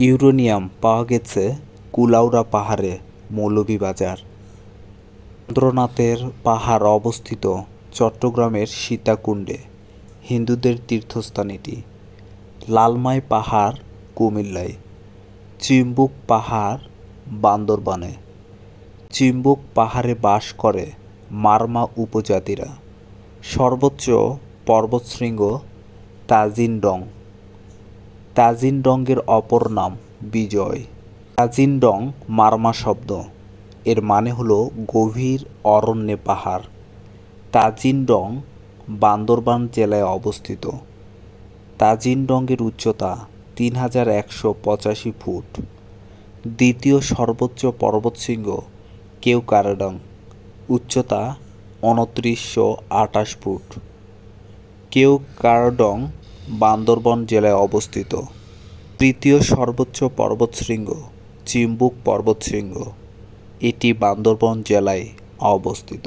Uranium পাওয়া গেছে কুলাউড়া পাহাড়ে, মৌলভীবাজার। রবীন্দ্রনাথের পাহাড় অবস্থিত চট্টগ্রামের সীতাকুণ্ডে, হিন্দুদের তীর্থস্থান এটি। লালমাই পাহাড়, কুমিল্লায়। চিম্বুক পাহাড়, বান্দরবানে। চিম্বুক পাহাড়ে বাস করে মারমা উপজাতিরা। সর্বোচ্চ পর্বতশৃঙ্গ তাজিনডং। তাজিনডংয়ের অপর নাম বিজয়। তাজিনডং মারমা শব্দ। এর মানে হলো গভীর অরণ্যে পাহাড়। তাজিনডং বান্দরবান জেলায় অবস্থিত। তাজিনডংয়ের উচ্চতা তিন হাজার একশো পঁচাশি ফুট। দ্বিতীয় সর্বোচ্চ পর্বতশৃঙ্গ কেওকারাডং উচ্চতা উনত্রিশশো আটাশ ফুট। কেওকারাডং বান্দরবন জেলায় অবস্থিত। তৃতীয় সর্বোচ্চ পর্বতশৃঙ্গ চিম্বুক পর্বতশৃঙ্গ এটি বান্দরবন জেলায় অবস্থিত।